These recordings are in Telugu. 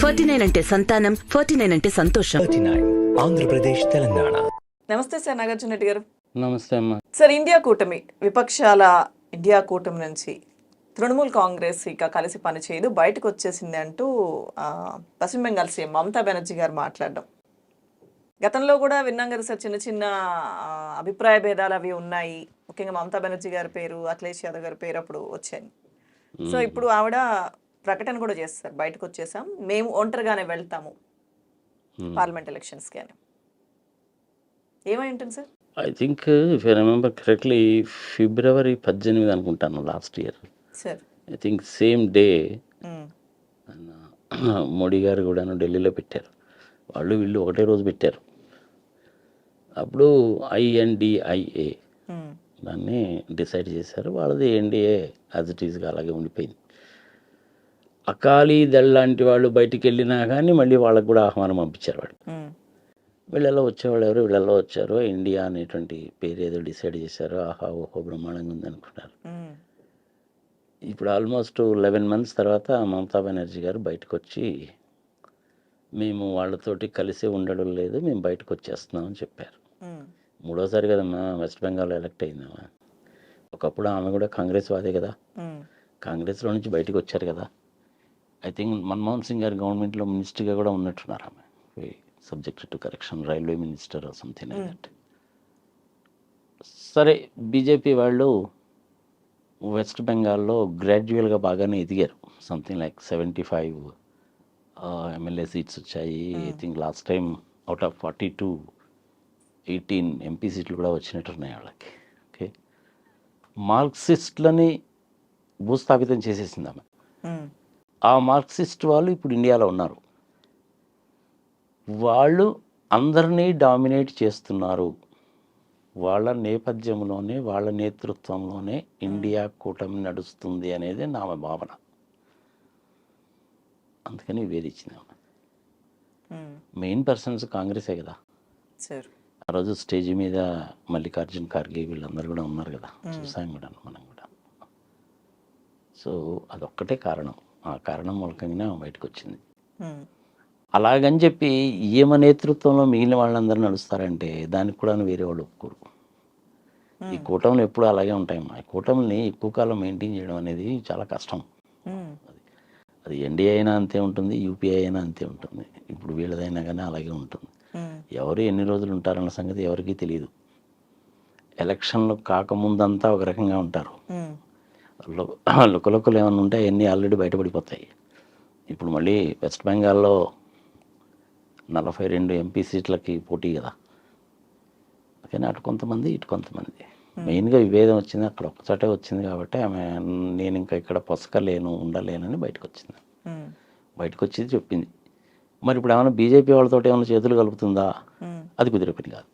ఫార్టీ నైన్ అంటే సంతానం ఫార్టీ నైన్ అంటే సంతోషం. ఆంధ్రప్రదేశ్ తెలంగాణ. నమస్తే సార్ నాగార్జున రెడ్డి గారు. నమస్తే అమ్మా. సార్ ఇండియా కూటమి విపక్షాల ఇండియా కూటమి నుంచి తృణమూల్ కాంగ్రెస్ ఇక కలిసి పనిచేయదు బయటకు వచ్చేసింది అంటూ పశ్చిమ బెంగాల్ సీఎం మమతా బెనర్జీ గారు మాట్లాడడం. గతంలో కూడా విన్నాం కదా సార్ చిన్న చిన్న అభిప్రాయ భేదాలు అవి ఉన్నాయి. ముఖ్యంగా మమతా బెనర్జీ గారి పేరు అఖిలేష్ యాదవ్ గారి పేరు అప్పుడు వచ్చాయి. సో ఇప్పుడు ఆవిడ ప్రకటన కూడా చేస్తారు. బయటకు వచ్చేసాం. మేము ఒంటరిగానే వెళ్తాము పార్లమెంట్ ఎలక్షన్స్కి అని. ఏమై ఉంటుంది sir? I think if I remember correctly February పద్దెనిమిది అనుకుంటాను last year sir. I think same day Modi garu కూడాను ఢిల్లీలో పెట్టారు. వాళ్ళు వీళ్ళు ఒకటే రోజు పెట్టారు. అప్పుడు ఐఎన్డిఐఏ ఉమ్, దాన్ని డిసైడ్ చేశారు. వాళ్ళది ఎన్డీఏ యాజ్ ఇట్ అలాగే ఉండిపోయింది. అకాలీ దళ్ లాంటి వాళ్ళు బయటికి వెళ్ళినా కానీ మళ్ళీ వాళ్ళకు కూడా ఆహ్వానం పంపించారు వాళ్ళు. వీళ్ళెలా వచ్చేవాళ్ళు ఎవరు? వీళ్ళెలా వచ్చారో? ఇండియా అనేటువంటి పేరు ఏదో డిసైడ్ చేశారో. ఆహా ఓహో బ్రహ్మాండంగా ఉంది అనుకున్నారు. ఉమ్, ఇప్పుడు ఆల్మోస్ట్ లెవెన్ మంత్స్ తర్వాత మమతా బెనర్జీ గారు బయటకు వచ్చి మేము వాళ్ళతోటి కలిసి ఉండడం లేదు మేము బయటకు వచ్చేస్తున్నాం అని చెప్పారు. మూడోసారి కదమ్మా వెస్ట్ బెంగాల్ ఎలక్ట్ అయిందమ్మా. ఒకప్పుడు ఆమె కూడా కాంగ్రెస్ వాదే కదా. కాంగ్రెస్లో నుంచి బయటకు వచ్చారు కదా. ఐ థింక్ మన్మోహన్ సింగ్ గారి గవర్నమెంట్లో మినిస్టర్గా కూడా ఉన్నట్టున్నారు ఆమె. Subject to correction railway minister something like that సరే బీజేపీ వాళ్ళు వెస్ట్ బెంగాల్లో గ్రాడ్యువల్గా బాగానే ఎదిగారు. Something like seventy five MLA seats వచ్చాయి. I think last time out of forty two eighteen MP సీట్లు కూడా వచ్చినట్టున్నాయి వాళ్ళకి. ఓకే మార్క్సిస్ట్లని భూస్థాపితం చేసేసింది ఆమె. ఉమ్, ఆ మార్క్సిస్ట్ వాళ్ళు ఇప్పుడు ఇండియాలో ఉన్నారు. వాళ్ళు అందరినీ డామినేట్ చేస్తున్నారు. వాళ్ళ నేపథ్యంలోనే వాళ్ళ నేతృత్వంలోనే ఇండియా కూటమి నడుస్తుంది అనేది నా భావన. అందుకని. ఉమ్, మెయిన్ పర్సన్స్ కాంగ్రెసే కదా. సార్. ఆ రోజు స్టేజ్ మీద మల్లికార్జున్ ఖార్గే వీళ్ళందరూ కూడా ఉన్నారు కదా. చూసాం కూడా మనం కూడా. సో అదొక్కటే కారణం. ఆ కారణం మూలకంగానే ఆమె బయటకు వచ్చింది అలాగని చెప్పి ఈమె నేతృత్వంలో మిగిలిన వాళ్ళందరూ నడుస్తారంటే దానికి కూడా వేరే వాళ్ళు ఒప్పుకోరు. ఈ కూటములు ఎప్పుడు అలాగే ఉంటాయమ్మా ఈ కూటమిని ఎక్కువ కాలం మెయింటైన్ చేయడం అనేది చాలా కష్టం. అది ఎన్డీఏ అయినా అంతే ఉంటుంది యూపీఐ అయినా అంతే ఉంటుంది. ఇప్పుడు వీళ్ళదైనా కానీ అలాగే ఉంటుంది. ఎవరు ఎన్ని రోజులు ఉంటారన్న సంగతి ఎవరికీ తెలియదు ఎలక్షన్లు కాకముందంతా ఒక రకంగా ఉంటారు. ఉమ్, లుకలుకలు ఏమైనా ఉంటే అవన్నీ ఆల్రెడీ బయటపడిపోతాయి. ఇప్పుడు మళ్ళీ వెస్ట్ బెంగాల్లో నలభై రెండు ఎంపీ సీట్లకి పోటీ కదా. కానీ అటు కొంతమంది ఇటు కొంతమంది. మెయిన్గా విభేదం వచ్చింది అక్కడ ఒక్కచోటే వచ్చింది కాబట్టి ఆమె నేను ఇంకా ఇక్కడ పొసకలేను ఉండలేనని బయటకు వచ్చింది బయటకు వచ్చి చెప్పింది. మరి ఇప్పుడు ఏమైనా బీజేపీ వాళ్ళతో ఏమైనా చేతులు కలుపుతుందా? అది కుదిరే పని కాదు.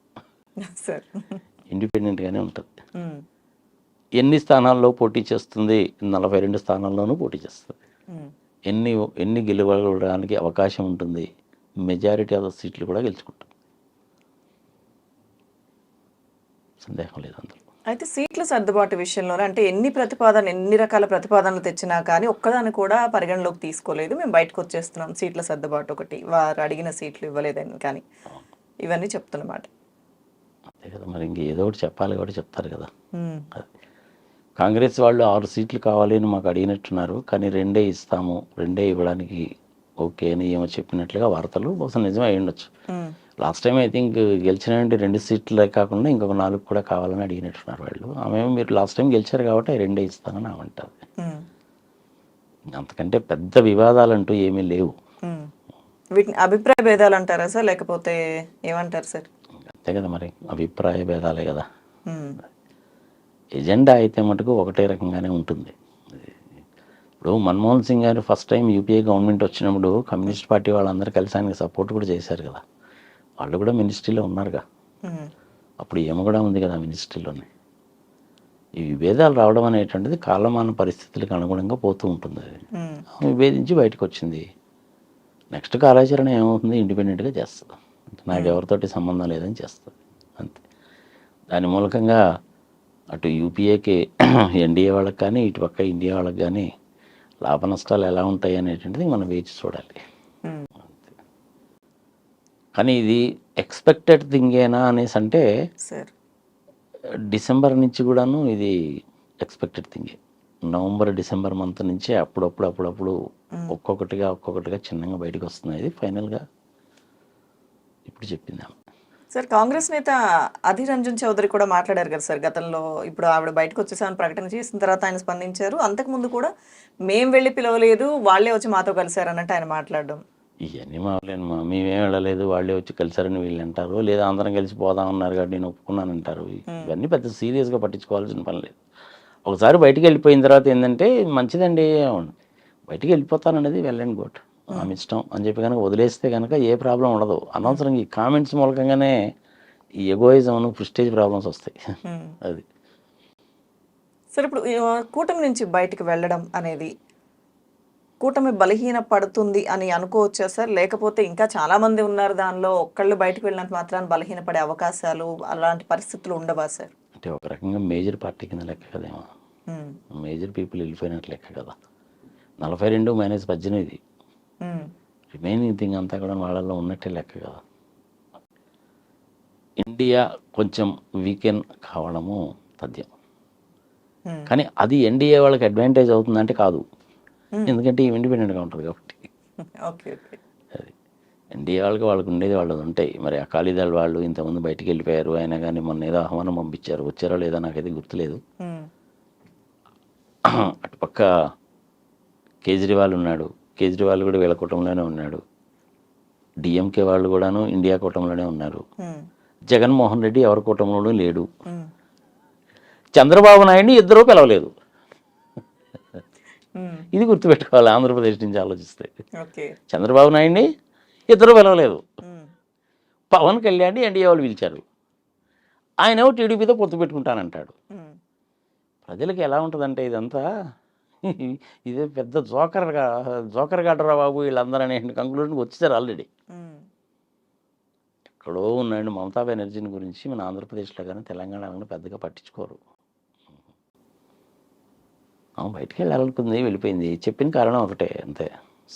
సార్. ఇండిపెండెంట్గానే ఉంటుంది. ఎన్ని స్థానాల్లో పోటీ చేస్తుంది? నలభై రెండు స్థానాల్లోనూ పోటీ చేస్తుంది. ఎన్ని ఎన్ని గెలవడానికి అవకాశం ఉంటుంది? మెజారిటీ ఆఫ్ ద సీట్లు కూడా గెలుచుకుంటుంది. సందేహం లేదు అందులో. అయితే సీట్ల సర్దుబాటు విషయంలోనే అంటే ఎన్ని ప్రతిపాదన ఎన్ని రకాల ప్రతిపాదనలు తెచ్చినా కానీ ఒక్కదాన్ని కూడా పరిగణలోకి తీసుకోలేదు. మేము బయటకు వచ్చేస్తున్నాం సీట్ల సర్దుబాటు ఒకటి. వారు అడిగిన సీట్లు ఇవ్వలేదని కానీ ఇవన్నీ చెప్తున్నమాట. అంతే కదా మరి ఇంక ఏదో ఒకటి చెప్పాలి కూడా చెప్తారు కదా. కాంగ్రెస్ వాళ్ళు ఆరు సీట్లు కావాలి అని మాకు అడిగినట్టున్నారు కానీ రెండే ఇస్తాము రెండే ఇవ్వడానికి ఓకే అని ఏమో చెప్పినట్లుగా వార్తలు బహుశా నిజమే అయి ఉండొచ్చు. లాస్ట్ టైం ఐ థింక్ గెలిచినటువంటి రెండు సీట్లే కాకుండా ఇంకొక నాలుగు కూడా కావాలని అడిగినట్టున్నారు వాళ్ళు. ఆమె మీరు లాస్ట్ టైం గెలిచారు కాబట్టి రెండే ఇస్తానని ఆమె అంటారు అంతకంటే పెద్ద వివాదాలంటూ ఏమీ లేవు. వీటిని అభిప్రాయ భేదాలు అంటారా సార్? లేకపోతే ఏమంటారు సార్? అంతే కదా మరి అభిప్రాయ భేదాలే కదా. ఎజెండా అయితే మటుకు ఒకటే రకంగానే ఉంటుంది. ఇప్పుడు Manmohan Singh garu first time UPA government వచ్చినప్పుడు కమ్యూనిస్ట్ పార్టీ వాళ్ళందరూ కలిసి ఆయనకి సపోర్ట్ కూడా చేశారు కదా. వాళ్ళు కూడా మినిస్ట్రీలో ఉన్నారుగా. అప్పుడు ఏమో కూడా ఉంది కదా మినిస్ట్రీలోనే. ఈ విభేదాలు రావడం అనేటువంటిది కాలమాన పరిస్థితులకు అనుగుణంగా పోతూ ఉంటుంది. అది విభేదించి బయటకు వచ్చింది నెక్స్ట్ కార్యాచరణ ఏమవుతుంది? ఇండిపెండెంట్గా చేస్తుంది. నాకు ఎవరితోటి సంబంధం లేదని చేస్తుంది. అంతే. దాని మూలకంగా అటు యూపీఏకి ఎన్డీఏ వాళ్ళకి కానీ ఇటు పక్క ఇండియా వాళ్ళకి కానీ లాభ నష్టాలు ఎలా ఉంటాయి అనేటువంటిది మనం వేచి చూడాలి. కానీ ఇది ఎక్స్పెక్టెడ్ థింగేనా అనేసి అంటే డిసెంబర్ నుంచి కూడాను ఇది ఎక్స్పెక్టెడ్ థింగే నవంబర్ డిసెంబర్ మంత్ నుంచి అప్పుడప్పుడు అప్పుడప్పుడు ఒక్కొక్కటిగా ఒక్కొక్కటిగా చిన్నగా బయటకు వస్తున్నాయి. ఇది ఫైనల్గా ఇప్పుడు చెప్పింది. ఆమె. సార్ కాంగ్రెస్ నేత అధీర్ రంజన్ చౌదరి కూడా మాట్లాడారు కదా సార్ గతంలో. ఇప్పుడు ఆవిడ బయటకు వచ్చేసామని ప్రకటన చేసిన తర్వాత ఆయన స్పందించారు. అంతకుముందు కూడా మేం వెళ్ళి పిలవలేదు వాళ్ళే వచ్చి మాతో కలిశారు అన్నట్టు ఆయన మాట్లాడడం. ఇవన్నీ మావలేను మా మేమేం వెళ్ళలేదు వాళ్ళే వచ్చి కలిసారని వీళ్ళు అంటారు. లేదా అందరం కలిసి పోదాం అన్నారు కాబట్టి నేను ఒప్పుకున్నాను అంటారు. ఇవన్నీ పెద్ద సీరియస్గా పట్టించుకోవాల్సిన పని లేదు. ఒకసారి బయటికి వెళ్ళిపోయిన తర్వాత ఏంటంటే మంచిదండి అవును. బయటికి వెళ్ళిపోతాననేది వెళ్ళండి గోట్ ఆమె ఇష్టం అని చెప్పి కనుక వదిలేస్తే కనుక ఏ ప్రాబ్లం ఉండదు. అనవసరంగా ఈ కామెంట్స్ మూలకంగానే ఈ ఎగోయిజం ప్రిస్టేజ్ ప్రాబ్లమ్స్ వస్తాయి. అది. సార్ ఇప్పుడు కూటమి నుంచి బయటికి వెళ్ళడం అనేది కూటమి బలహీన పడుతుంది అని అనుకోవచ్చా సార్? లేకపోతే ఇంకా చాలా మంది ఉన్నారు దానిలో ఒక్కళ్ళు బయటకు వెళ్ళినంత మాత్రాన్ని బలహీనపడే అవకాశాలు అలాంటి పరిస్థితులు ఉండవా సార్? అంటే ఒక రకంగా మేజర్ పార్టీ కింద లెక్క కదేమో. మేజర్ పీపుల్ వెళ్ళిపోయినట్లు లెక్క కదా. నలభై రెండు మైనస్ పద్దెనిమిది. రిమైనింగ్ థింగ్ అంతా కూడా వాళ్ళల్లో ఉన్నట్టే లెక్క కదా. ఇండియా కొంచెం వీకెన్ కావడము తథ్యం ఉమ్, కానీ అది ఎన్డీఏ వాళ్ళకి అడ్వాంటేజ్ అవుతుందంటే కాదు. ఎందుకంటే ఇండిపెండెంట్గా ఉంటుంది కాబట్టి. అది. ఎన్డీఏ వాళ్ళకి వాళ్ళకి ఉండేది వాళ్ళది ఉంటాయి. మరి అకాలీదళ వాళ్ళు ఇంతమంది బయటికి వెళ్ళిపోయారు అయినా కానీ మొన్న ఏదో ఆహ్వానం పంపించారు. వచ్చారో లేదో నాకైతే గుర్తులేదు. ఉమ్, అటుపక్క కేజ్రీవాల్ ఉన్నాడు. కేజ్రీవాల్ కూడా వీళ్ళ కూటమిలోనే ఉన్నాడు. డిఎంకే వాళ్ళు కూడాను ఇండియా కూటమిలోనే ఉన్నారు. జగన్మోహన్ రెడ్డి ఎవరి కూటమిలోనూ లేడు. చంద్రబాబు నాయుడిని ఇద్దరూ పిలవలేదు. ఇది గుర్తుపెట్టుకోవాలి ఆంధ్రప్రదేశ్ నుంచి ఆలోచిస్తే. చంద్రబాబు నాయుడిని ఇద్దరు పిలవలేదు. పవన్ కళ్యాణ్ని ఎన్డీఏ వాళ్ళు పిలిచారు. ఆయన టీడీపీతో పొత్తు పెట్టుకుంటానంటాడు. ప్రజలకి ఎలా ఉంటుందంటే ఇదంతా ఇదే పెద్ద జోకర్గా జోకర్ గడ్డరా బాబు వీళ్ళందరూ అనే కంక్లూజన్కి వచ్చేసారు ఆల్రెడీ ఎక్కడో ఉన్నాడు మమతా బెనర్జీని గురించి మన ఆంధ్రప్రదేశ్లో కానీ తెలంగాణలో పెద్దగా పట్టించుకోరు. ఆమె బయటికి వెళ్ళాలనుకుంది వెళ్ళిపోయింది చెప్పిన కారణం ఒకటే అంతే.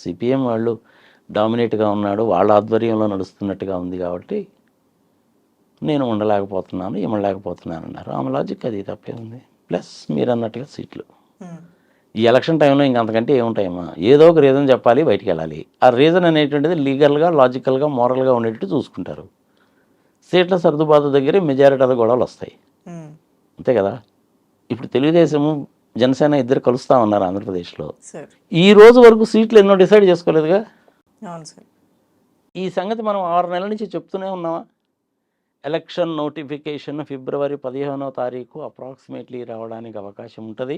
సిపిఎం వాళ్ళు డామినేట్గా ఉన్నాడు వాళ్ళ ఆధ్వర్యంలో నడుస్తున్నట్టుగా ఉంది కాబట్టి నేను ఉండలేకపోతున్నాను ఇమ్మలేకపోతున్నాను అన్నారు. ఆమె లాజిక్ అది తప్పే ఉంది. ప్లస్ మీరు అన్నట్టుగా సీట్లు ఈ ఎలక్షన్ టైంలో ఇంక అంతకంటే ఏముంటాయమ్మా? ఏదో ఒక రీజన్ చెప్పాలి బయటికి వెళ్ళాలి. ఆ రీజన్ అనేటువంటిది లీగల్గా లాజికల్గా మోరల్గా ఉండేటట్టు చూసుకుంటారు. సీట్ల సర్దుబాటు దగ్గర మెజారిటీ గొడవలు వస్తాయి. అంతే కదా? ఇప్పుడు తెలుగుదేశము జనసేన ఇద్దరు కలుస్తా ఉన్నారు ఆంధ్రప్రదేశ్లో. ఈ రోజు వరకు సీట్లు ఎన్నో డిసైడ్ చేసుకోలేదుగా? ఈ సంగతి మనం ఆరు నెలల నుంచి చెప్తూనే ఉన్నామా? ఎలక్షన్ నోటిఫికేషన్ ఫిబ్రవరి పదిహేనో తారీఖు అప్రాక్సిమేట్లీ రావడానికి అవకాశం ఉంటుంది.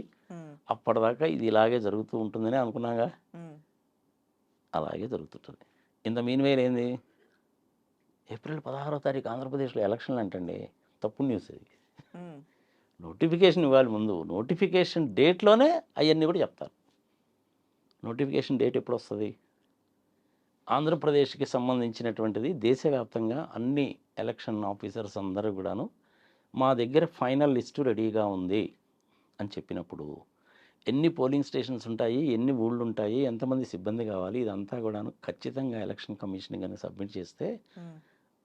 అప్పటిదాకా ఇది ఇలాగే జరుగుతూ ఉంటుందని అనుకున్నాగా. అలాగే జరుగుతుంటుంది. ఇంత మీన్ వేలు ఏంది? ఏప్రిల్ పదహారో తారీఖు ఆంధ్రప్రదేశ్లో ఎలక్షన్లు అంటండి. తప్పు న్యూస్ ఇది. ఉమ్, నోటిఫికేషన్ ఇవ్వాలి ముందు. నోటిఫికేషన్ డేట్లోనే అవన్నీ కూడా చెప్తారు. నోటిఫికేషన్ డేట్ ఎప్పుడు వస్తుంది ఆంధ్రప్రదేశ్కి సంబంధించినటువంటిది దేశవ్యాప్తంగా అన్ని ఎలక్షన్ ఆఫీసర్స్ అందరూ కూడాను మా దగ్గర ఫైనల్ లిస్టు రెడీగా ఉంది అని చెప్పినప్పుడు ఎన్ని పోలింగ్ స్టేషన్స్ ఉంటాయి ఎన్ని ఊళ్ళు ఉంటాయి ఎంతమంది సిబ్బంది కావాలి ఇదంతా కూడాను ఖచ్చితంగా ఎలక్షన్ కమిషన్ కానీ సబ్మిట్ చేస్తే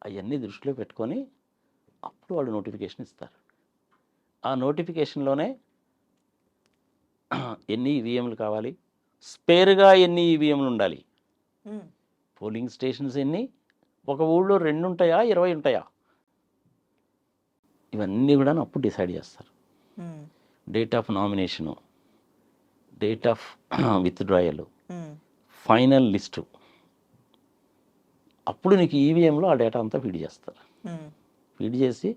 అవన్నీ దృష్టిలో పెట్టుకొని అప్పుడు వాళ్ళు నోటిఫికేషన్ ఇస్తారు. ఆ నోటిఫికేషన్లోనే ఎన్ని ఈవీఎంలు కావాలి స్పేర్గా ఎన్ని ఈవీఎంలు ఉండాలి ఉమ్, పోలింగ్ స్టేషన్స్ ఎన్ని ఒక ఊళ్ళో రెండు ఉంటాయా ఇరవై ఉంటాయా ఇవన్నీ కూడా అప్పుడు డిసైడ్ చేస్తారు. Date of nomination date of withdrawal final list అప్పుడు నీకు ఈవీఎంలో ఆ డేటా అంతా ఫీడ్ చేస్తారు. ఫీడ్ చేసి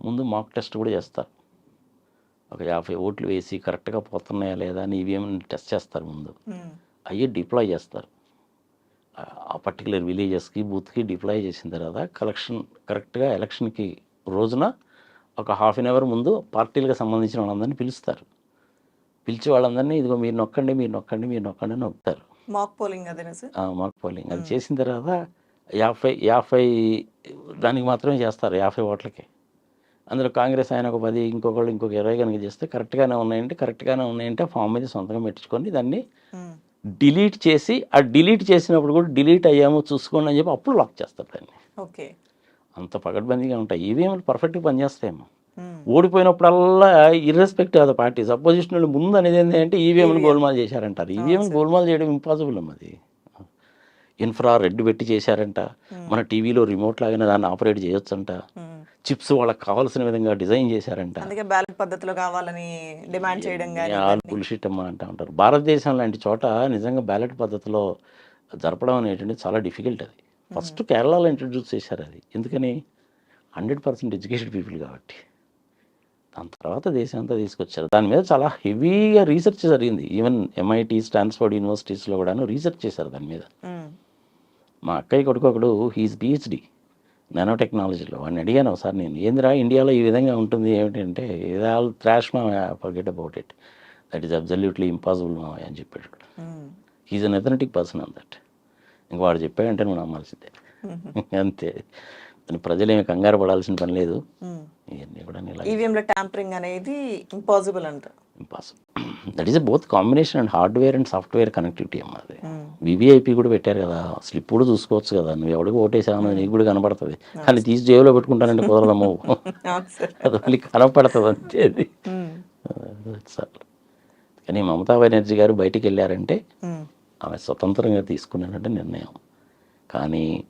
ముందు మాక్ టెస్ట్ కూడా చేస్తారు. ఒక యాభై ఓట్లు వేసి కరెక్ట్గా పోతున్నాయా లేదా అని ఈవీఎం టెస్ట్ చేస్తారు ముందు. అయ్యి డిప్లాయ్ చేస్తారు. ఆ- పర్టికులర్ విలేజెస్కి బూత్కి డిప్లాయ్ చేసిన తర్వాత కలెక్షన్ కరెక్ట్గా ఎలక్షన్కి రోజున ఒక హాఫ్ అన్ అవర్ ముందు పార్టీలకు సంబంధించిన వాళ్ళందరినీ పిలుస్తారు. పిలిచి వాళ్ళందరినీ ఇదిగో మీరు నొక్కండి మీరు నొక్కండి మీరు నొక్కండి అని నొక్కుతారు. మాక్ పోలింగ్ అదేనా సార్? మాక్ పోలింగ్ అది చేసిన తర్వాత యాభై యాభై దానికి మాత్రమే చేస్తారు యాభై ఓట్లకి. అందులో కాంగ్రెస్ ఆయన ఒక పది ఇంకొకళ్ళు ఇంకొక ఇరవై కనుక చేస్తే కరెక్ట్గానే ఉన్నాయంటే కరెక్ట్గానే ఉన్నాయంటే ఫామ్ మీద సొంతంగా పెట్టించుకొని దాన్ని డిలీట్ చేసి ఆ డిలీట్ చేసినప్పుడు కూడా డిలీట్ అయ్యామో చూసుకోండి అని చెప్పి అప్పుడు లాక్ చేస్తారు దాన్ని. ఓకే. అంత పగడ్బందీగా ఉంటాయి. ఈవీఎంలు పర్ఫెక్ట్గా పనిచేస్తాయేమో ఓడిపోయినప్పుడల్లా irrespective of the parties opposition వాళ్ళు ముందు అనేది ఏంటంటే ఈవీఎంలు గోల్మాల్ చేశారంటారు. ఈవీఎంలు గోల్మాల్ చేయడం ఇంపాసిబుల్ అది. ఇన్ఫ్రా రెడ్ పెట్టి చేశారంట. మన టీవీలో రిమోట్ లాగానే దాన్ని ఆపరేట్ చేయొచ్చంట. చిప్స్ వాళ్ళకి కావాల్సిన విధంగా డిజైన్ చేశారంట. అందుకే బ్యాలెట్ పద్ధతిలో కావాలని డిమాండ్ చేయడం పులిషిట్ అమ్మ అంటూ ఉంటారు. భారతదేశం లాంటి చోట నిజంగా బ్యాలెట్ పద్ధతిలో జరపడం అనేటువంటి చాలా డిఫికల్ట్ అది. ఫస్ట్ కేరళలో ఇంట్రడ్యూస్ చేశారు అది. ఎందుకని? హండ్రెడ్ పర్సెంట్ ఎడ్యుకేటెడ్ పీపుల్ కాబట్టి. దాని తర్వాత దేశం అంతా తీసుకొచ్చారు. దాని మీద చాలా హెవీగా రీసెర్చ్ జరిగింది. ఈవెన్ ఎంఐటి స్టాన్స్ఫర్డ్ యూనివర్సిటీస్లో కూడాను రీసెర్చ్ చేశారు దాని మీద. మా అక్కయ్య కొడుకు ఒకడు హీస్ పిహెచ్డి నానో టెక్నాలజీలో వాడిని అడిగాను ఒకసారి నేను ఏందిరా ఇండియాలో ఈ విధంగా ఉంటుంది? ఏమిటంటే ఇది ఆల్ త్రాష్ మా forget about it that is absolutely impossible మా అని చెప్పాడు. He's an authentic person and that ఇంక వాడు చెప్పాడంటే నువ్వు నమ్మాల్సిందే అంతే. దాని ప్రజలేమి కంగారు పడాల్సిన పని లేదు. ఇవన్నీ కూడా ఈవీఎంలో ట్యాంపరింగ్ అనేది ఇంపాసిబుల్ అంట. Impossible that is both combination and hardware and software connectivity అమ్మ అది. వివిఐపి కూడా పెట్టారు కదా. స్లిప్ కూడా చూసుకోవచ్చు కదా. నువ్వు ఎవడికి ఓటేసావు నీకు కూడా కనపడుతుంది. కానీ తీసి జేబులో పెట్టుకుంటానంటే కుదరదమ్మ. అది కనపడుతుంది. కానీ మమతా బెనర్జీ గారు బయటికి వెళ్ళారంటే ఆమె స్వతంత్రంగా తీసుకున్నారంటే నిర్ణయం. కానీ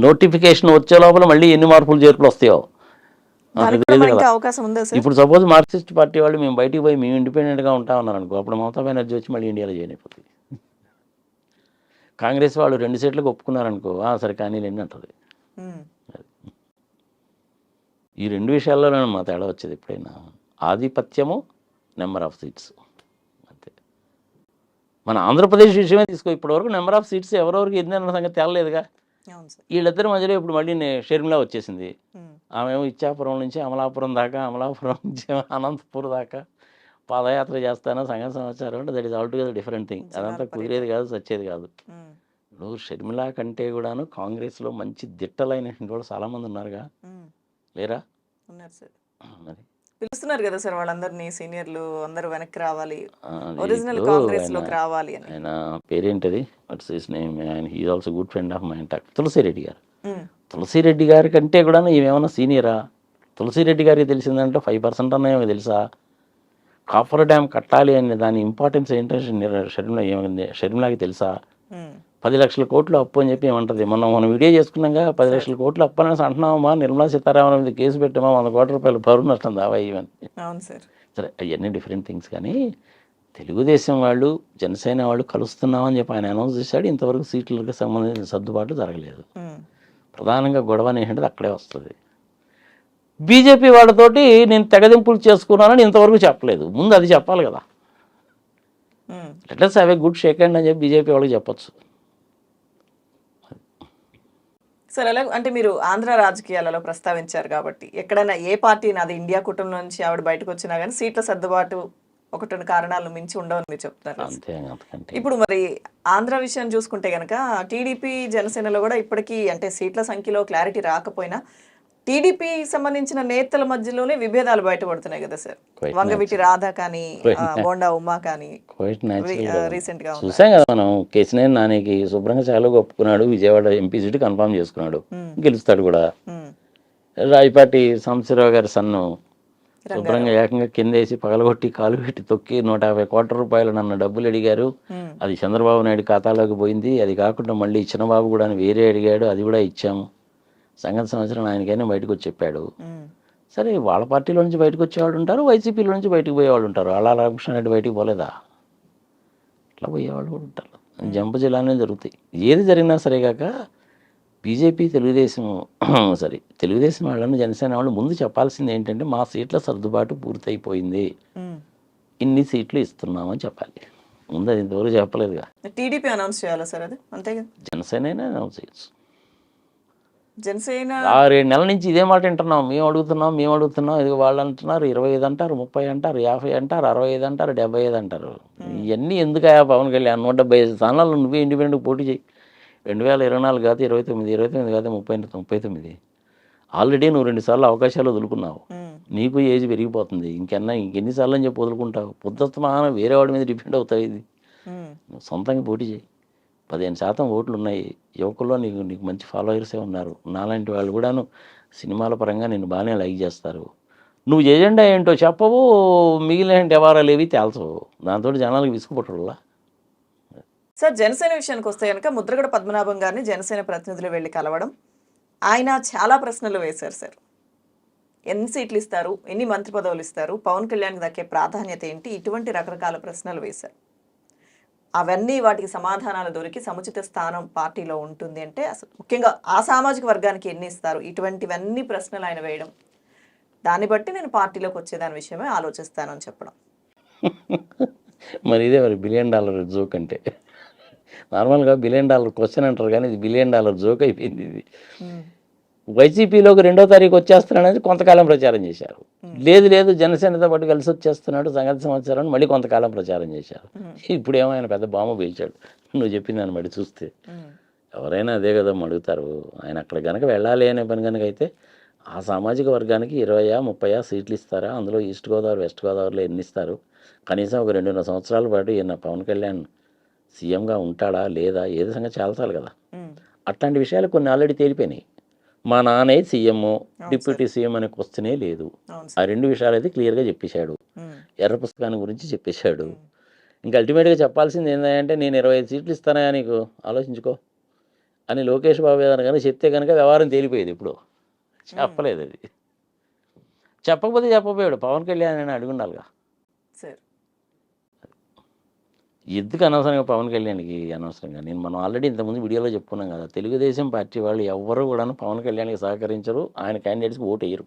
నోటిఫికేషన్ వచ్చే లోపల మళ్ళీ ఎన్ని మార్పులు చేర్పులు వస్తాయో? ఇప్పుడు సపోజ్ మార్క్సిస్ట్ పార్టీ వాళ్ళు మేము బయటికి పోయి మేము ఇండిపెండెంట్గా ఉంటా ఉన్నారు అనుకో అప్పుడు మమతా బెనర్జీ వచ్చి మళ్ళీ ఇండియాలో జాయిన్ అయిపోతుంది కాంగ్రెస్ వాళ్ళు రెండు సీట్లకు ఒప్పుకున్నారనుకో "ఆ, సరే కానీ లేని అంటది. ఈ రెండు విషయాల్లోనే మా తేడా వచ్చేది ఎప్పుడైనా? ఆధిపత్యము నెంబర్ ఆఫ్ సీట్స్. అంతే. మన ఆంధ్రప్రదేశ్ విషయమే తీసుకో ఇప్పటివరకు నెంబర్ ఆఫ్ సీట్స్ ఎవరెవరికి ఎన్ని అన్న సంగతి తేలలేదుగా. వీళ్ళిద్దరి మధ్యలో ఇప్పుడు మళ్ళీ షర్మిల వచ్చేసింది. ఆమెమో ఇచ్చాపురం నుంచి అమలాపురం దాకా అమలాపురం నుంచి అనంతపురం దాకా పాదయాత్ర చేస్తానో సంఘ సమాచారం అంటే that is all together different thing అదంతా కుదిరేది కాదు సచ్చేది కాదు. ఇప్పుడు షర్మిల కంటే కూడాను కాంగ్రెస్లో మంచి దిట్టలైనటువంటి వాళ్ళు చాలామంది ఉన్నారుగా. లేరా? ఉన్నారు సార్. మరి పిలుస్తున్నారు కదా సార్ వాళ్ళందరినీ సీనియర్లు అందరూ వెనక్కి రావాలి. ఒరిజినల్ కాంగ్రెస్లోకి రావాలి అని. ఆయన పేరేంటది? వాట్స్ హిస్ నేమ్ ఆయన he also good friend of my talk Tulasireddy garu. Tulasireddy గారి కంటే కూడా ఈమెమన్నా సీనియరా? తులసిరెడ్డి గారికి తెలిసిందంటే ఫైవ్ పర్సెంట్ అన్నాయేమో తెలుసా? కాఫర్ డ్యామ్ కట్టాలి అనే దాని ఇంపార్టెన్స్ ఏంటో షర్- షర్మిల ఏమైంది? షర్మిలాకి తెలుసా? పది లక్షల కోట్లు అప్పు అని చెప్పి ఏమంటది? మొన్న మనం వీడియో చేసుకున్నాగా పది లక్షల కోట్లు అప్పు అనేసి అంటున్నామా నిర్మలా సీతారామన్ మీద కేసు పెట్టామా వంద కోట్ల రూపాయలు పరువు నష్టం దావా ఇవన్నీ. అవును సార్. సరే అవన్నీ డిఫరెంట్ థింగ్స్ కానీ తెలుగుదేశం వాళ్ళు జనసేన వాళ్ళు కలుస్తున్నామని చెప్పి ఆయన అనౌన్స్ చేశాడు. ఇంతవరకు సీట్లకు సంబంధించిన సర్దుబాటు జరగలేదు. ప్రధానంగా గొడవ అనేటువంటిది అక్కడే వస్తుంది. బీజేపీ వాళ్ళతోటి నేను తెగదింపులు చేసుకున్నానని ఇంతవరకు చెప్పలేదు. ముందు అది చెప్పాలి కదా. Letters have a good shake hand అని చెప్పి బీజేపీ వాళ్ళకి చెప్పొచ్చు. సార్ అలా అంటే మీరు ఆంధ్ర రాజకీయాలలో ప్రస్తావించారు కాబట్టి ఎక్కడైనా ఏ పార్టీ నాది ఇండియా కుటుంబం నుంచి ఆవిడ బయటకు వచ్చినా కానీ సీట్ల సర్దుబాటు ఒకటి రెండు కారణాలు మించి ఉండవని మీరు చెప్తున్నారు. అంతకంటే. ఇప్పుడు మరి ఆంధ్ర విషయం చూసుకుంటే గనక టీడీపీ జనసేనలో కూడా ఇప్పటికీ అంటే సీట్ల సంఖ్యలో క్లారిటీ రాకపోయినా టీడీపీ సంబంధించిన నేతల మధ్యలోనే విభేదాలు బయటపడుతున్నాయి కదా సార్. వంగవీటి రాధా కానీ బోండా ఉమా కానీ రీసెంట్గా చూసాం కదా మనం కేసినేని నానికి శుభ్రంగా చాలా ఒప్పుకున్నాడు విజయవాడ ఎంపీ సీటు కన్ఫామ్ చేసుకున్నాడు. గెలుస్తాడు కూడా. రాయపాటి సాంబశివరావు గారి సన్ను శుభ్రంగా ఏకంగా కిందేసి పగలగొట్టి కాలు పెట్టి తొక్కి నూట యాభై కోట్ల రూపాయలు నన్ను డబ్బులు అడిగారు. అది చంద్రబాబు నాయుడు ఖాతాలోకి పోయింది. అది కాకుండా మళ్ళీ చిన్నబాబు కూడా వేరే అడిగాడు. అది కూడా ఇచ్చాము. సంగతి సంవత్సరం ఆయనకైనా బయటకు వచ్చి చెప్పాడు సరే వాళ్ళ పార్టీలో నుంచి బయటకు వచ్చేవాళ్ళు ఉంటారు వైసీపీలో నుంచి బయటకు పోయేవాళ్ళు ఉంటారు. అలా రామకృష్ణ రెడ్డి బయటికి పోలేదా? అట్లా పోయేవాళ్ళు కూడా ఉంటారు. జంప జిల్లానే జరుగుతాయి. ఏది జరిగినా సరే కాక బీజేపీ తెలుగుదేశం సరే తెలుగుదేశం వాళ్ళని జనసేన వాళ్ళు ముందు చెప్పాల్సింది ఏంటంటే మా సీట్ల సర్దుబాటు పూర్తయిపోయింది. ఇన్ని సీట్లు ఇస్తున్నామని చెప్పాలి. ముందు అది ఇంతవరకు చెప్పలేదుగా. టీడీపీ అనౌన్స్ చేయాలా సార్ అది? అంతే కదా జనసేన అనౌన్స్ చేయొచ్చు. జనసేన ఆరేడు నెలల నుంచి ఇదే మాట వింటున్నాం. మేము అడుగుతున్నాం మేము అడుగుతున్నాం. ఇది వాళ్ళు అంటున్నారు ఇరవై ఐదు అంటారు ముప్పై అంటారు యాభై అంటారు అరవై ఐదు అంటారు డెబ్బై ఐదు అంటారు. ఇవన్నీ ఎందుకయా పవన్ కళ్యాణ్? నూట డెబ్బై ఐదు స్థానాలు నువ్వే ఇండిపెండెంట్ పోటీ చేయి. రెండు వేల ఇరవై నాలుగు కాదు ఇరవై తొమ్మిది ఇరవై తొమ్మిది కాదు ముప్పై ముప్పై తొమ్మిది. ఆల్రెడీ నువ్వు రెండుసార్లు అవకాశాలు వదులుకున్నావు. నీకు ఏజ్ పెరిగిపోతుంది. ఇంకెన్నా ఇంకెన్నిసార్లు అని చెప్పి వదులుకుంటావు. పొద్దుస్తమానం వేరే వాడి మీద డిపెండ్ అవుతావు ఇది. సొంతంగా పోటీ చేయి. పదిహేను శాతం ఓట్లు ఉన్నాయి యువకుల్లో నీకు నీకు మంచి ఫాలోయర్సే ఉన్నారు. నాలాంటి వాళ్ళు కూడాను సినిమాల పరంగా నిన్ను బాగానే లైక్ చేస్తారు. నువ్వు ఎజెండా ఏంటో చెప్పవు మిగిలిన వ్యవహారాలు ఏవి తేల్చవు. దాంతో జనాలకు విసుగుపట్టడులా సార్ జనసేన విషయానికి వస్తే కనుక ముద్రగడ పద్మనాభం గారిని జనసేన ప్రతినిధులు వెళ్ళి కలవడం ఆయన చాలా ప్రశ్నలు వేశారు సార్. ఎన్ని సీట్లు ఇస్తారు ఎన్ని మంత్రి పదవులు ఇస్తారు పవన్ కళ్యాణ్కి దక్కే ప్రాధాన్యత ఏంటి ఇటువంటి రకరకాల ప్రశ్నలు వేశారు. అవన్నీ వాటికి సమాధానాలు దొరికి సముచిత స్థానం పార్టీలో ఉంటుంది అంటే అసలు ముఖ్యంగా ఆ సామాజిక వర్గానికి ఎన్ని ఇస్తారు? ఇటువంటివన్నీ ప్రశ్నలు ఆయన వేయడం. దాన్ని బట్టి నేను పార్టీలోకి వచ్చేదాని విషయమే ఆలోచిస్తానని చెప్పడం. మరి ఇదే మరి బిలియన్ డాలర్ జోక్ అంటే. నార్మల్గా బిలియన్ డాలర్ క్వశ్చన్ అంటారు కానీ ఇది బిలియన్ డాలర్ జోక్ అయిపోయింది ఇది. వైసీపీలోకి రెండో తారీఖు వచ్చేస్తున్నాడని కొంతకాలం ప్రచారం చేశారు. లేదు లేదు జనసేనతో పాటు కలిసి వచ్చేస్తున్నాడు సంగతి సంవత్సరం అని మళ్ళీ కొంతకాలం ప్రచారం చేశారు. ఇప్పుడు ఏమో ఆయన పెద్ద బాంబు పీల్చాడు. నువ్వు చెప్పిన దాన్ని బట్టి చూస్తే. ఎవరైనా అదే కదా అడుగుతారు. ఆయన అక్కడ కనుక వెళ్ళాలి అనే పని కనుక అయితే ఆ సామాజిక వర్గానికి ఇరవయా ముప్పయా సీట్లు ఇస్తారా? అందులో ఈస్ట్ గోదావరి వెస్ట్ గోదావరిలో ఎన్ని ఇస్తారు? కనీసం ఒక రెండున్నర సంవత్సరాల పాటు ఈయన పవన్ కళ్యాణ్ సీఎంగా ఉంటాడా లేదా? ఏదో సంగతి చాలసాలి కదా. అట్లాంటి విషయాలు కొన్ని ఆల్రెడీ తేలిపోయినాయి. మా నాన్నే సీఎం డిప్యూటీ సీఎం అనే క్వశ్చనే లేదు. ఆ రెండు విషయాలు అయితే క్లియర్గా చెప్పేశాడు. ఎర్ర పుస్తకాన్ని గురించి చెప్పేశాడు. ఇంకా అల్టిమేట్గా చెప్పాల్సింది ఏంటంటే నేను ఇరవై ఐదు సీట్లు ఇస్తానా నీకు? ఆలోచించుకో. అని లోకేష్ బాబు గారు కానీ చెప్తే కనుక వ్యవహారం తేలిపోయేది ఇప్పుడు. చెప్పలేదు అది. చెప్పకపోతే చెప్పపోయాడు పవన్ కళ్యాణ్ అని అడిగి ఉండాలిగా సార్ ఎందుకు అనవసరంగా పవన్ కళ్యాణ్కి అనవసరంగా? నేను మనం ఆల్రెడీ ఇంతకుముందు వీడియోలో చెప్పుకున్నాం కదా తెలుగుదేశం పార్టీ వాళ్ళు ఎవరు కూడా పవన్ కళ్యాణ్కి సహకరించరు ఆయన క్యాండిడేట్స్కి ఓటు వేయరు.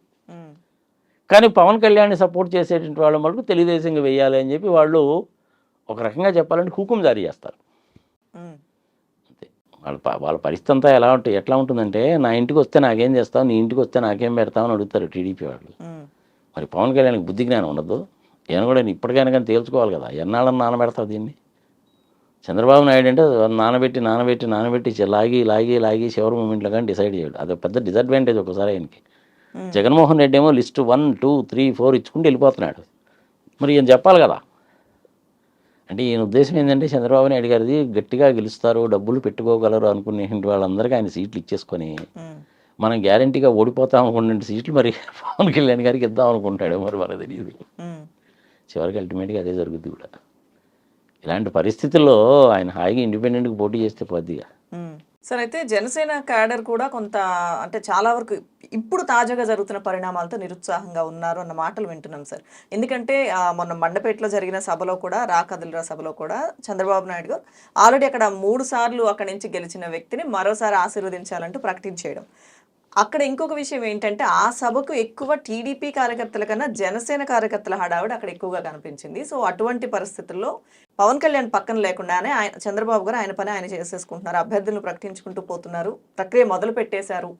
కానీ పవన్ కళ్యాణ్ని సపోర్ట్ చేసేటువంటి వాళ్ళ మటుకు తెలుగుదేశంగా వేయాలి అని చెప్పి వాళ్ళు ఒక రకంగా చెప్పాలంటే హుకుం జారీ చేస్తారు. అంతే. వాళ్ళ వాళ్ళ పరిస్థితి అంతా ఎలా ఉంటుంది ఎట్లా ఉంటుందంటే నా ఇంటికి వస్తే నాకేం చేస్తావు నీ ఇంటికి వస్తే నాకేం పెడతావు అని అడుగుతారు టీడీపీ వాళ్ళు. మరి పవన్ కళ్యాణ్కి బుద్ధి జ్ఞానం ఉండదు. ఈయన కూడా ఇప్పటికైనా కానీ తేల్చుకోవాలి కదా ఎన్నాళ్ళని నానబెడతావు దీన్ని? చంద్రబాబు నాయుడు అంటే నానబెట్టి నానబెట్టి నానబెట్టి లాగి లాగి లాగి చివరి మూమెంట్లో కానీ డిసైడ్ చేయడు. అది పెద్ద డిసడ్వాంటేజ్ ఒకసారి ఆయనకి. జగన్మోహన్ రెడ్డి ఏమో list one two three four ఇచ్చుకుంటూ వెళ్ళిపోతున్నాడు. మరి ఈయన చెప్పాలి కదా. అంటే ఈయన ఉద్దేశం ఏంటంటే చంద్రబాబు నాయుడు గారిది గట్టిగా గెలుస్తారు డబ్బులు పెట్టుకోగలరు అనుకునే వాళ్ళందరికీ ఆయన సీట్లు ఇచ్చేసుకొని మనం గ్యారంటీగా ఓడిపోతాం అనుకున్న సీట్లు మరి పవన్ కళ్యాణ్ గారికి ఇద్దాం అనుకుంటాడు మరి మనకు తెలియదు. చివరికి అల్టిమేట్గా అదే జరుగుద్ది కూడా. ఇలాంటి పరిస్థితుల్లో ఆయన హాయిగా ఇండిపెండెంట్గా పోటీ చేస్తే పోద్దిగా. సార్ అయితే జనసేన క్యాడర్ కూడా కొంత అంటే చాలా వరకు ఇప్పుడు తాజాగా జరుగుతున్న పరిణామాలతో నిరుత్సాహంగా ఉన్నారు అన్న మాటలు వింటున్నాం సార్. ఎందుకంటే మొన్న మండపేటలో జరిగిన సభలో కూడా రా సభలో కూడా చంద్రబాబు నాయుడు గారు ఆల్రెడీ అక్కడ మూడు సార్లు అక్కడి నుంచి గెలిచిన వ్యక్తిని మరోసారి ఆశీర్వదించాలంటూ ప్రకటించేయడం. అక్కడ ఇంకొక విషయం ఏంటంటే ఆ సభకు ఎక్కువ టీడీపీ కార్యకర్తల కన్నా జనసేన కార్యకర్తల హడావిడి అక్కడ ఎక్కువగా కనిపించింది. సో అటువంటి పరిస్థితుల్లో పవన్ కళ్యాణ్ పక్కన లేకుండానే ఆయన చంద్రబాబు గారు ఆయన పని ఆయన చేసేసుకుంటున్నారు. అభ్యర్థులను ప్రకటించుకుంటూ పోతున్నారు. ప్రక్రియ మొదలు పెట్టేశారు.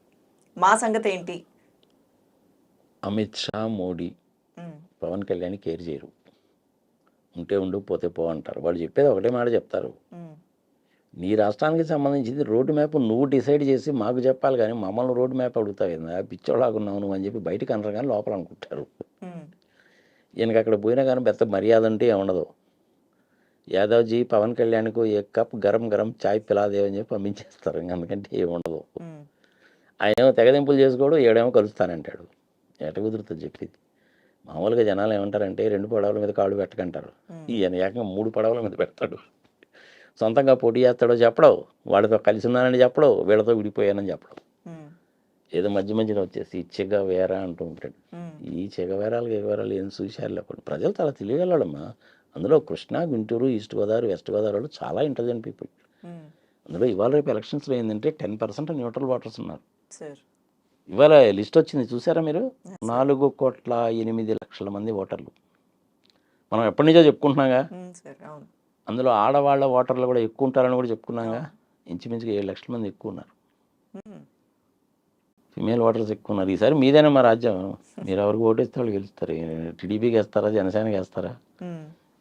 మా సంగతి ఏంటి? అమిత్ షా మోడీ పవన్ కళ్యాణ్ కేర్ చేయరు. ఉంటే ఉండు పోతే పో అంటారు. వాళ్ళు చెప్పేది ఒకటే మాట చెప్తారు. నీ రాష్ట్రానికి సంబంధించింది రోడ్డు మ్యాప్ నువ్వు డిసైడ్ చేసి మాకు చెప్పాలి కానీ మమ్మల్ని రోడ్డు మ్యాప్ అడుగుతావు ఏందా? పిచ్చోళ్ళాగున్నావు నువ్వు అని చెప్పి బయటకు అనరు కానీ లోపల అనుకుంటారు. ఈయనకి అక్కడ పోయినా కానీ పెద్ద మర్యాద అంటే ఏముండదు యాదవ్జీ పవన్ కళ్యాణ్కు ఏ కప్ గరం గరం చాయ్ పిలాదేవ్ అని చెప్పి పంపించేస్తారు. అందుకంటే ఏముండదు ఉమ్, ఆయన ఏమో తెగదింపులు చేసుకోవడం ఏడేమో కలుస్తానంటాడు. ఎట కుదురుతుంది చెప్పేది మామూలుగా జనాలు ఏమంటారంటే రెండు పడవల మీద కాళ్ళు పెట్టకంటారు. ఈయన ఏకంగా మూడు పడవల మీద పెడతాడు. సొంతంగా పోటీ చేస్తాడో చెప్పడో వాళ్ళతో కలిసి ఉన్నానని చెప్పడో వీళ్ళతో విడిపోయానని చెప్పడం ఏదో మధ్య మధ్యలో వచ్చేసి చెగ వేరా అంటూ ఉంటాడు. ఈ చెగవేరాలు ఎగవేరాలు ఏం చూశారు లేకుండా ప్రజలు చాలా తెలియగలడమ్మా అందులో కృష్ణా గుంటూరు ఈస్ట్ గోదావరి వెస్ట్ గోదావరి వాళ్ళు చాలా ఇంటెలిజెంట్ పీపుల్. అందులో ఇవాళ రేపు ఎలక్షన్స్లో ఏంటంటే టెన్ పర్సెంట్ న్యూట్రల్ ఓటర్స్ ఉన్నారు. ఇవాళ లిస్ట్ వచ్చింది చూసారా మీరు? నాలుగు కోట్ల ఎనిమిది లక్షల మంది ఓటర్లు. మనం ఎప్పటి నుంచో చెప్పుకుంటున్నాగా. అందులో ఆడవాళ్ళ ఓటర్లు కూడా ఎక్కువ ఉంటారని కూడా చెప్పుకున్నాగా. ఇంచుమించుగా ఏడు లక్షల మంది ఎక్కువ ఉన్నారు ఫిమేల్ ఓటర్స్ ఎక్కువ ఉన్నారు ఈసారి మీదేనా మా రాజ్యం? మీరు ఎవరికి ఓటేస్తే వాళ్ళు గెలుస్తారు. టీడీపీకి వేస్తారా జనసేనకి వేస్తారా?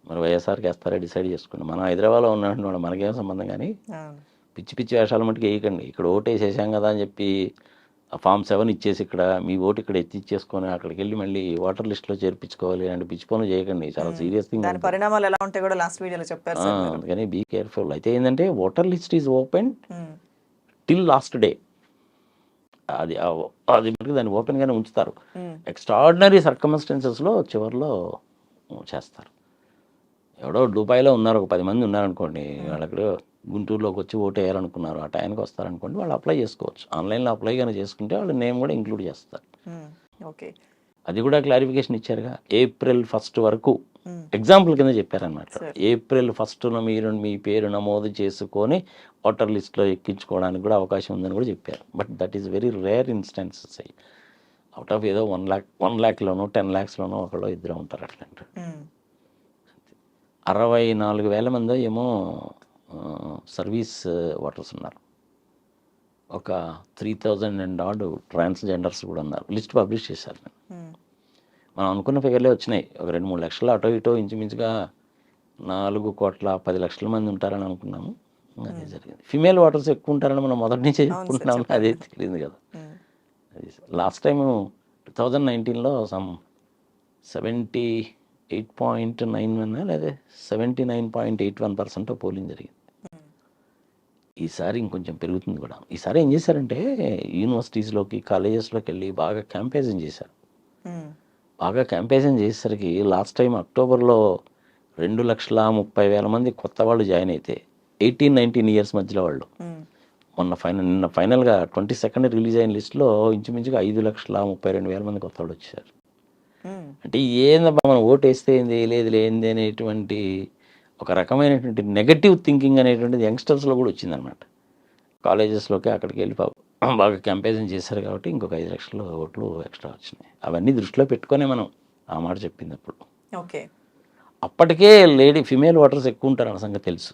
మరి వైఎస్ఆర్కి వేస్తారా డిసైడ్ చేసుకోండి మనం హైదరాబాద్లో ఉన్నటువంటి మనకేం సంబంధం కానీ పిచ్చి పిచ్చి వేషాలు మట్టుకు వేయకండి. ఇక్కడ ఓటేసేసాం కదా అని చెప్పి ఆ ఫామ్ సెవెన్ ఇచ్చేసి ఇక్కడ మీ ఓటు ఇక్కడ ఎత్తి ఇచ్చేసుకొని అక్కడికి వెళ్ళి మళ్ళీ ఓటర్ లిస్ట్లో చేర్పించుకోవాలి అంటే పిచ్చి పనులు చేయకండి. చాలా సీరియస్ థింగ్ దాని పరిణామాలు ఎలా ఉంటాయి కూడా లాస్ట్ వీడియోలో చెప్పారు. అందుకని బీ కేర్ఫుల్ అయితే ఏంటంటే voter list is open till last day అది అది మటుకు దాన్ని ఓపెన్గానే ఉంచుతారు. ఎక్స్ట్రాడినరీ సర్కమస్టెన్సెస్లో చివరిలో చేస్తారు. ఎవడో దుబాయ్లో ఉన్నారు ఒక పది మంది ఉన్నారనుకోండి వాళ్ళక్కడ గుంటూరులోకి వచ్చి ఓటు వేయాలనుకున్నారు ఆ టైంకి వస్తారనుకోండి వాళ్ళు అప్లై చేసుకోవచ్చు. ఆన్లైన్లో అప్లై కానీ చేసుకుంటే వాళ్ళ నేమ్ కూడా ఇంక్లూడ్ చేస్తారు. ఓకే. అది కూడా క్లారిఫికేషన్ ఇచ్చారుగా. ఏప్రిల్ ఫస్ట్ వరకు ఎగ్జాంపుల్ కింద చెప్పారనమాట. ఏప్రిల్ ఫస్ట్న మీరు మీ పేరు నమోదు చేసుకొని ఓటర్ లిస్ట్లో ఎక్కించుకోవడానికి కూడా అవకాశం ఉందని కూడా చెప్పారు. But that is very rare instances అయ్యి అవుట్ ఆఫ్ ఏదో వన్ ల్యాక్ వన్ ల్యాక్లోనో టెన్ ల్యాక్స్లోనో ఒకళ్ళు ఇద్దరు ఉంటారు అట్లాంటి అరవై నాలుగు వేల మంది ఏమో సర్వీస్ ఓటర్స్ ఉన్నారు. ఒక three thousand and odd transgenders కూడా ఉన్నారు. లిస్ట్ పబ్లిష్ చేశారు నేను. మనం అనుకున్న ఫిగర్లే వచ్చినాయి. ఒక రెండు మూడు లక్షలు అటో ఇటో ఇంచుమించుగా నాలుగు కోట్ల పది లక్షల మంది ఉంటారని అనుకున్నాము. అదే జరిగింది. ఫిమేల్ ఓటర్స్ ఎక్కువ ఉంటారని మనం మొదటి నుంచే చెప్పుకుంటున్నాము. అదే తెలియదు కదా. అది లాస్ట్ టైం టూ థౌజండ్ నైన్టీన్లో some seventy eight point nine one లేదా seventy nine point eight one percent polling జరిగింది. ఈసారి ఇంకొంచెం పెరుగుతుంది కూడా. ఈసారి ఏం చేశారంటే యూనివర్సిటీస్లోకి కాలేజెస్లోకి వెళ్ళి బాగా క్యాంపేజింగ్ చేశారు. బాగా క్యాంపేజింగ్ చేసేసరికి లాస్ట్ టైం అక్టోబర్లో రెండు లక్షల ముప్పై వేల మంది కొత్త వాళ్ళు జాయిన్ అయితే ఎయిటీన్ నైన్టీన్ ఇయర్స్ మధ్యలో వాళ్ళు. మొన్న ఫైనల్ నిన్న ఫైనల్గా ట్వంటీ సెకండ్ రిలీజ్ అయిన లిస్ట్లో ఇంచుమించుగా ఐదు లక్షల ముప్పై రెండు వేల మంది కొత్త వాళ్ళు వచ్చారు. అంటే ఏందబ్బా మనం ఓటు వేస్తే ఏంది లేదు లేనిది అనేటువంటి ఒక రకమైనటువంటి నెగటివ్ థింకింగ్ అనేటువంటిది యంగ్స్టర్స్లో కూడా వచ్చిందనమాట కాలేజెస్లోకి అక్కడికి వెళ్ళి బాగా క్యాంపెయిన్ చేశారు కాబట్టి ఇంకొక ఐదు లక్షల ఓట్లు ఎక్స్ట్రా వచ్చినాయి. అవన్నీ దృష్టిలో పెట్టుకొనే మనం ఆ మాట చెప్పింది అప్పుడు ఓకే. అప్పటికే లేడీ ఫిమేల్ ఓటర్స్ ఎక్కువ ఉంటారు అన్న సంగతి తెలుసు.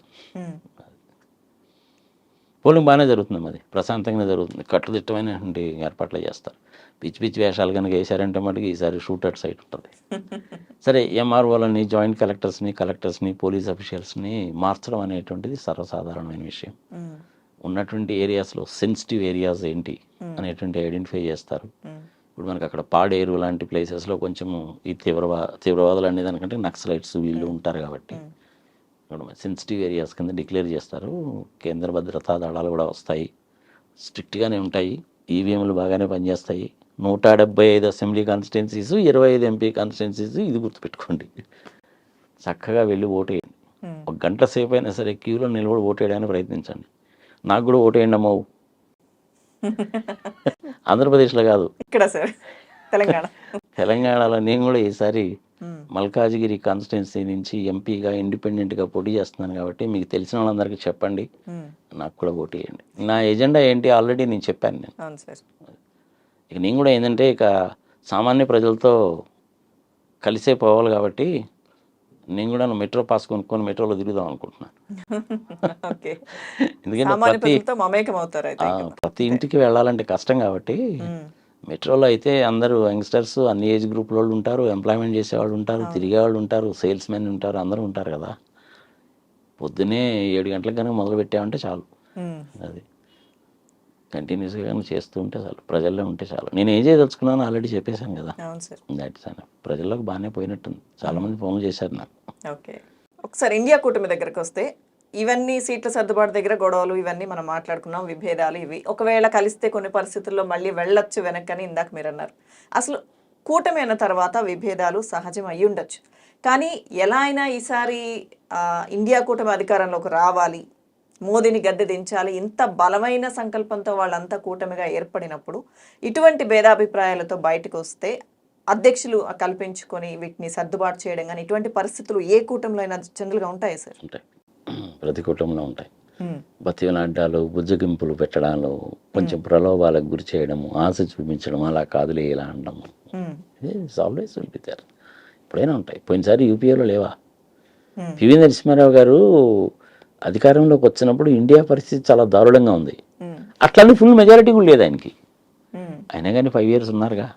పోలింగ్ బాగానే జరుగుతుంది మరి. ప్రశాంతంగానే జరుగుతుంది. కట్టుదిట్టమైనటువంటి ఏర్పాట్లు చేస్తారు. పిచ్చి పిచ్చి వేషాలు కనుక వేశారంటే మటుకు ఈసారి షూట్ అట్ సైట్ ఉంటుంది. సరే ఎంఆర్ఓలని జాయింట్ కలెక్టర్స్ని కలెక్టర్స్ని పోలీస్ అఫీషియల్స్ని మార్చడం అనేటువంటిది సర్వసాధారణమైన విషయం. ఉన్నటువంటి ఏరియాస్లో సెన్సిటివ్ ఏరియాస్ ఏంటి అనేటువంటి ఐడెంటిఫై చేస్తారు. ఇప్పుడు మనకి అక్కడ పాడేరు లాంటి ప్లేసెస్లో కొంచెం ఈ తీవ్రవా తీవ్రవాదులు అనే దానికంటే నక్సలైట్స్ వీళ్ళు ఉంటారు కాబట్టి సెన్సిటివ్ ఏరియాస్ కింద డిక్లేర్ చేస్తారు. కేంద్ర భద్రతా దళాలు కూడా వస్తాయి. స్ట్రిక్ట్గానే ఉంటాయి. ఈవీఎంలు బాగానే పనిచేస్తాయి. నూట డెబ్బై ఐదు అసెంబ్లీ కాన్స్టిట్యున్సీస్ ఇరవై ఐదు ఎంపీ కాన్స్టిట్యున్సీస్ ఇది గుర్తుపెట్టుకోండి. చక్కగా వెళ్ళి ఓటేయండి ఉమ్. ఒక గంట సేపు అయినా సరే క్యూలో నిలబడి ఓటేయడానికి ప్రయత్నించండి. నాకు కూడా ఓటేయండి అమ్మవు ఆంధ్రప్రదేశ్లో కాదు. ఇక్కడ సార్ తెలంగాణ. తెలంగాణలో నేను కూడా ఈసారి మల్కాజిగిరి కాన్స్టిట్యున్సీ నుంచి ఎంపీగా ఇండిపెండెంట్గా పోటీ చేస్తున్నాను కాబట్టి మీకు తెలిసిన వాళ్ళందరికీ చెప్పండి. నాకు కూడా ఓటు వేయండి. నా ఎజెండా ఏంటి? ఆల్రెడీ నేను చెప్పాను నేను. ఇక నేను కూడా ఏంటంటే ఇక సామాన్య ప్రజలతో కలిసే పోవాలి కాబట్టి నేను కూడా మెట్రో పాస్ కొనుక్కొని మెట్రోలో తిరుగుదాం అనుకుంటున్నాను. ఎందుకంటే ప్రతి ఇంటికి వెళ్ళాలంటే కష్టం కాబట్టి మెట్రోలో అయితే అందరూ యంగ్స్టర్స్ అన్ని ఏజ్ గ్రూప్ వాళ్ళు ఉంటారు ఎంప్లాయ్మెంట్ చేసేవాళ్ళు ఉంటారు తిరిగే వాళ్ళు ఉంటారు సేల్స్ మెన్ ఉంటారు అందరూ ఉంటారు కదా. పొద్దునే ఏడు గంటలకు కనుక మొదలు పెట్టామంటే చాలు. అది కంటిన్యూస్గా కనుక చేస్తూ ఉంటే చాలు ప్రజల్లో ఉంటే చాలు. నేను ఏం చేయదలుచుకున్నానో ఆల్రెడీ చెప్పేశాను కదా. సార్. దాట్స్ అని ప్రజల్లోకి బాగానే పోయినట్టుంది. చాలామంది ఫోన్లు చేశారు నాకు. ఓకే. ఒకసారి ఇండియా కూటమి దగ్గరకు వస్తే ఇవన్నీ సీట్ల సర్దుబాటు దగ్గర గొడవలు ఇవన్నీ మనం మాట్లాడుకున్నాం విభేదాలు ఇవి. ఒకవేళ కలిస్తే కొన్ని పరిస్థితుల్లో మళ్ళీ వెళ్ళొచ్చు వెనక్కని ఇందాక మీరు అన్నారు అసలు కూటమైన తర్వాత విభేదాలు సహజం అయి ఉండొచ్చు. కానీ ఎలా అయినా ఈసారి ఇండియా కూటమి అధికారంలోకి రావాలి మోదీని గద్దె దించాలి ఇంత బలమైన సంకల్పంతో వాళ్ళంతా కూటమిగా ఏర్పడినప్పుడు ఇటువంటి భేదాభిప్రాయాలతో బయటకు వస్తే అధ్యక్షులు కల్పించుకొని వీటిని సర్దుబాటు చేయడం కానీ ఇటువంటి పరిస్థితులు ఏ కూటమిలో అయినా జనరల్గా ఉంటాయి సార్? ఉంటాయి. ప్రతి కుటుంబంలో ఉంటాయి బతివలాడ్డాలు బుజ్జగింపులు పెట్టడాలు కొంచెం ప్రలోభాలకు గురి చేయడము ఆశ చూపించడం అలా కాదులే ఇలా అనడం. ఆల్వేస్ విల్ ఇప్పుడైనా ఉంటాయి. పోయినసారి యూపీఏలో లేవా? పివి నరసింహారావు గారు అధికారంలోకి వచ్చినప్పుడు ఇండియా పరిస్థితి చాలా దారుణంగా ఉంది. అట్లనే ఫుల్ మెజారిటీ కూడా లేదు ఆయనకి. అయినా కానీ ఫైవ్ ఇయర్స్ ఉన్నారుగా.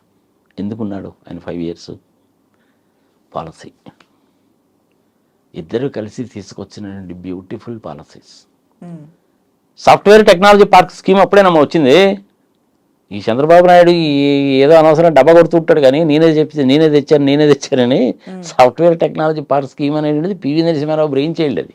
ఎందుకున్నాడు ఆయన ఫైవ్ ఇయర్స్ పాలసీ ఇద్దరు కలిసి తీసుకొచ్చినటువంటి beautiful policies software technology park scheme అప్పుడేనమ్మా వచ్చింది. ఈ చంద్రబాబు నాయుడు ఏదో అనవసరం డబ్బా కొడుతుంటాడు కానీ నేనే చెప్పి నేనే తెచ్చాను నేనే తెచ్చానని సాఫ్ట్వేర్ టెక్నాలజీ పార్క్ స్కీమ్ అనేది పివి నరసింహారావు బ్రెయిన్ చైల్డ్ అది.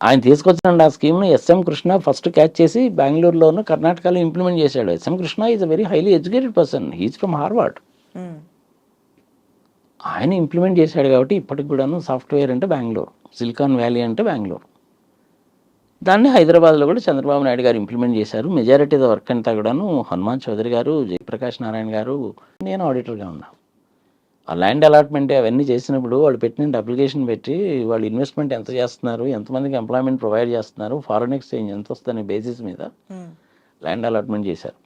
ఆయన తీసుకొచ్చిన ఆ స్కీమ్ను ఎస్ఎం కృష్ణ ఫస్ట్ క్యాచ్ చేసి బెంగళూరులోను కర్ణాటకలో ఇంప్లిమెంట్ చేశాడు. S M Krishna is a very highly educated person he's from Harvard ఆయన ఇంప్లిమెంట్ చేశాడు కాబట్టి ఇప్పటికి కూడాను సాఫ్ట్వేర్ అంటే బెంగళూరు. సిలికాన్ వ్యాలీ అంటే బెంగళూరు. దాన్ని హైదరాబాద్లో కూడా చంద్రబాబు నాయుడు గారు ఇంప్లిమెంట్ చేశారు. మెజారిటీ వర్క్ అంతా కూడాను హనుమాన్ చౌదరి గారు జయప్రకాష్ నారాయణ గారు నేను ఆడిటర్గా ఉన్నా. ఆ ల్యాండ్ అలాట్మెంట్ అవన్నీ చేసినప్పుడు వాళ్ళు పెట్టిన అప్లికేషన్ పెట్టి వాళ్ళు ఇన్వెస్ట్మెంట్ ఎంత చేస్తున్నారు ఎంతమందికి ఎంప్లాయ్మెంట్ ప్రొవైడ్ చేస్తున్నారు ఫారెన్ ఎక్స్చేంజ్ ఎంత వస్తుందనే బేసిస్ మీద ల్యాండ్ అలాట్మెంట్ చేశారు.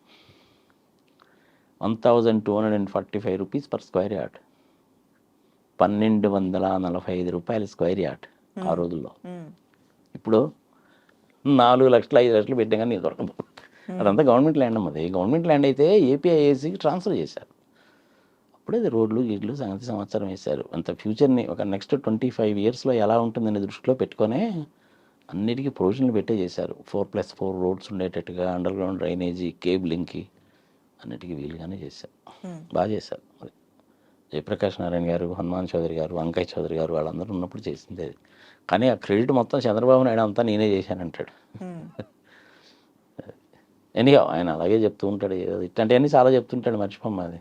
One thousand two hundred and forty five rupees per square yard పన్నెండు వందల నలభై ఐదు రూపాయల స్క్వేర్ యార్డ్ ఆ రోజుల్లో. ఇప్పుడు నాలుగు లక్షలు ఐదు లక్షలు పెట్టినా కానీ నీకు దొరకదు. అదంతా గవర్నమెంట్ ల్యాండ్ అమ్మది. గవర్నమెంట్ ల్యాండ్ అయితే ఏపీఐఏసీకి ట్రాన్స్ఫర్ చేశారు. అప్పుడే రోడ్లు గీడ్లు సంగతి సంవత్సరం వేశారు. అంత ఫ్యూచర్ని ఒక నెక్స్ట్ ట్వంటీ ఫైవ్ ఇయర్స్లో ఎలా ఉంటుందనే దృష్టిలో పెట్టుకొనే అన్నిటికీ ప్రొవిజన్లు పెట్టే చేశారు. ఫోర్ ప్లస్ ఫోర్ రోడ్స్ ఉండేటట్టుగా అండర్ గ్రౌండ్ డ్రైనేజీ కేబులింగ్కి అన్నిటికీ వీలుగానే చేశారు. బాగా చేశారు అది జయప్రకాష్ నారాయణ గారు హనుమాన్ చౌదరి గారు వంకయ్య చౌదరి గారు వాళ్ళందరూ ఉన్నప్పుడు చేసింది అది. కానీ ఆ క్రెడిట్ మొత్తం చంద్రబాబు నాయుడు అంతా నేనే చేశానంటాడు. ఎనీగా ఆయన అలాగే చెప్తూ ఉంటాడు. ఇట్లాంటివన్నీ చాలా చెప్తుంటాడు మర్చిపోమ్మ అది.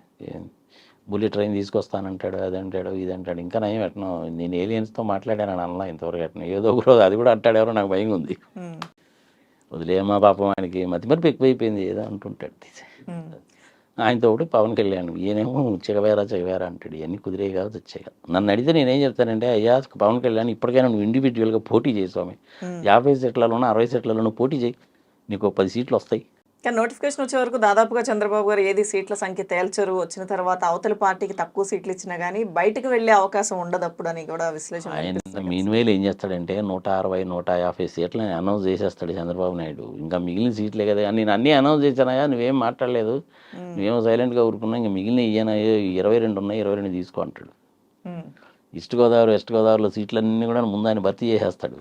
బుల్లెట్ ట్రైన్ తీసుకొస్తానంటాడు అది అంటాడు ఇది అంటాడు. ఇంకా నయం ఎట్టను నేను ఏలియన్స్తో మాట్లాడాను అని అనలా ఇంతవరకు ఎట్టను ఏదో ఒక రోజు అది కూడా అంటాడు ఎవరో నాకు భయం ఉంది. ఉమ్, వదిలేమా పాపం ఆయనకి. మతిమరుపు ఎక్కువైపోయింది. ఏదో అంటుంటాడు. ఉమ్. ఆయనతో ఒకటి పవన్ కళ్యాణ్. ఈయనేమో చిగవేరా చిగవేరా అంటాడు. ఇవన్నీ కుదిరే కాదు వచ్చాయి నన్ను అడిగితే నేనేం చెప్తానంటే అయ్యా పవన్ కళ్యాణ్ ఇప్పటికైనా నువ్వు ఇండివిజువల్గా పోటీ చేయి స్వామి. యాభై సీట్లలోనూ అరవై సీట్లలోనూ పోటీ చేయి. నీకు పది సీట్లు వస్తాయి. కానీ నోటిఫికేషన్ వచ్చే వరకు దాదాపుగా చంద్రబాబు గారు ఏది సీట్ల సంఖ్య తేల్చరు వచ్చిన తర్వాత అవతల పార్టీకి తక్కువ సీట్లు ఇచ్చినా కానీ బయటకు వెళ్ళే అవకాశం ఉండదు అప్పుడు అని కూడా విశ్లేషణ మీన్వేల్ ఏం చేస్తాడంటే నూట అరవై నూట యాభై సీట్లని అనౌన్స్ చేసేస్తాడు చంద్రబాబు నాయుడు. ఇంకా మిగిలిన సీట్లే కదా. నేను అన్నీ అనౌన్స్ చేశానయా నువ్వేం మాట్లాడలేదు. నువ్వేమో సైలెంట్గా ఊరుకున్నా ఇంకా మిగిలిన ఇయ్యన? ఇరవై రెండు ఉన్నాయి ఇరవై రెండు తీసుకో అంటాడు. ఈస్ట్ గోదావరి వెస్ట్ గోదావరిలో సీట్లన్నీ కూడా ముందు ఆయన భర్తీ చేసేస్తాడు.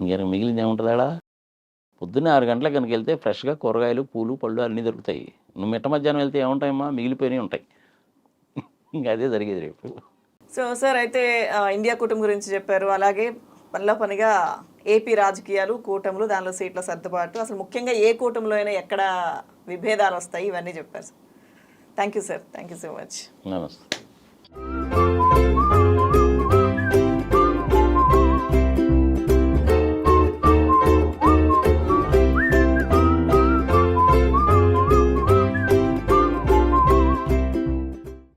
ఇంక మిగిలింది ఏముంటుందాడా పొద్దున్నే ఆరు గంటలకు కనుక వెళ్తే ఫ్రెష్గా కూరగాయలు పూలు పళ్ళు అన్నీ దొరుకుతాయి. నువ్వు మిట్ట మధ్యాహ్నం వెళ్తే ఏముంటాయమ్మా? మిగిలిపోయినవి ఉంటాయి. ఇంకా అదే జరిగేది రేపు. సో సార్ అయితే ఇండియా కూటమి గురించి చెప్పారు. అలాగే పనిలో పనిగా ఏపీ రాజకీయాలు కూటములు దానిలో సీట్ల సర్దుబాటు. అసలు ముఖ్యంగా ఏ కూటమిలో అయినా ఎక్కడ విభేదాలు వస్తాయి? ఇవన్నీ చెప్పారు sir. Thank you sir. Thank you so much. నమస్తే.